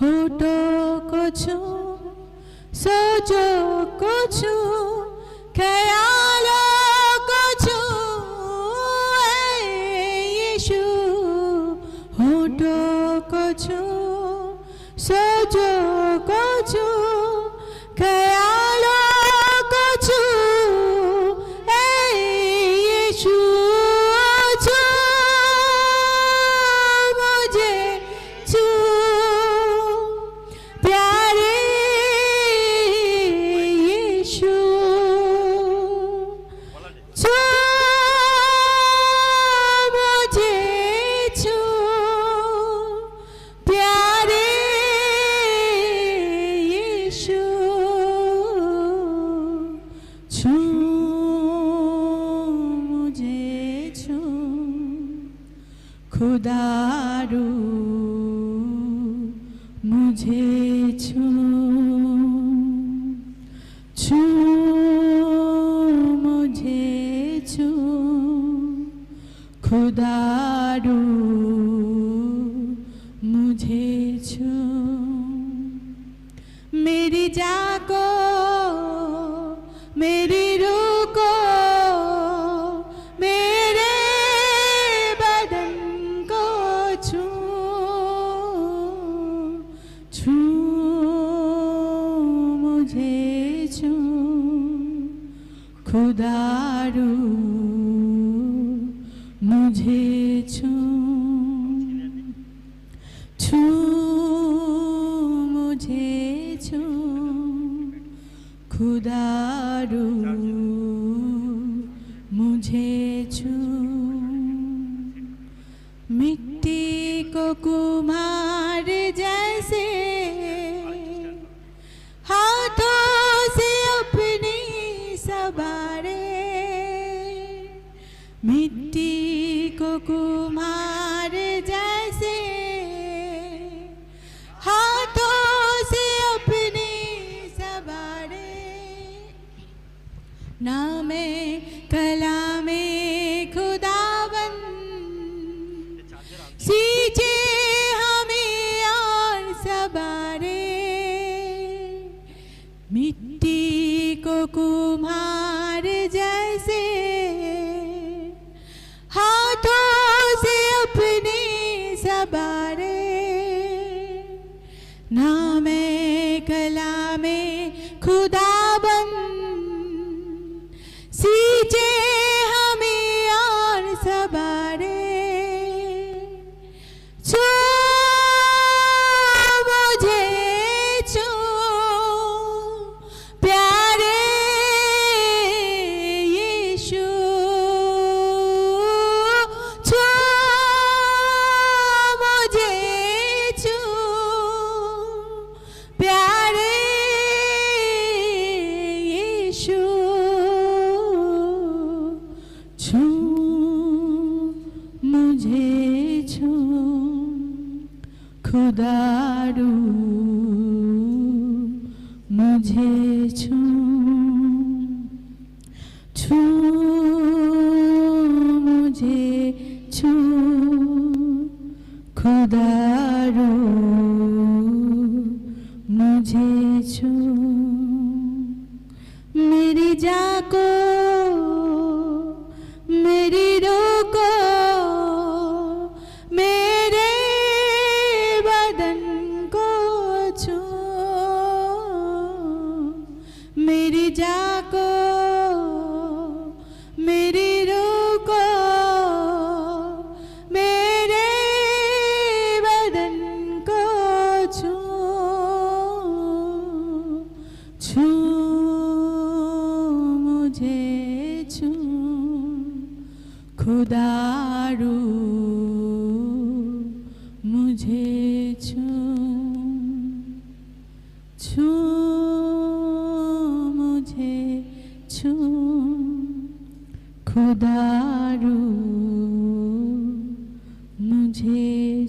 હોટો કોછો સોજો કોછો ખ્યાલો કોછો યીશુ હોટો કોછો સોજો કોછો ખ્યાલો এসো খুদারু মুঝে ছু ছু মুঝে ছু খুদারু মুঝে ছু মেরি জাগো খুদারু মুঝে ছু ছু মুঝে ছু খুদারু মুঝে ছু মিট্টি কুমার मिट्टी को कुमार जैसे हाथों से अपनी सवारे। नामे कला में खुदावन। सींचे हमें और सवारे। मिट्टी को कुम्हार जैसे कला में खुदाबन छू मुझे छू खुदारू मुझे छू छू मुझे छू खुदारू मुझे छू मेरी जाको मेरी जाको मेरी रोको मेरे बदन को छू छू मुझे छू खुदारू मुझे छू छू खुदारू मुझे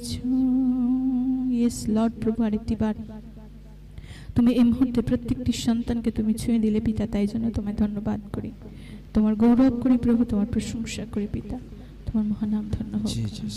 छू ইয়েস লর্ড প্রভু আরেকটি বার তুমি এই মুহূর্তে প্রত্যেকটি সন্তানকে তুমি ছুঁয়ে দিলে পিতা তাই জন্য তোমায় ধন্যবাদ করি তোমার গৌরব করি প্রভু তোমার প্রশংসা করি পিতা তোমার মহানাম ধন্য হোক জি জি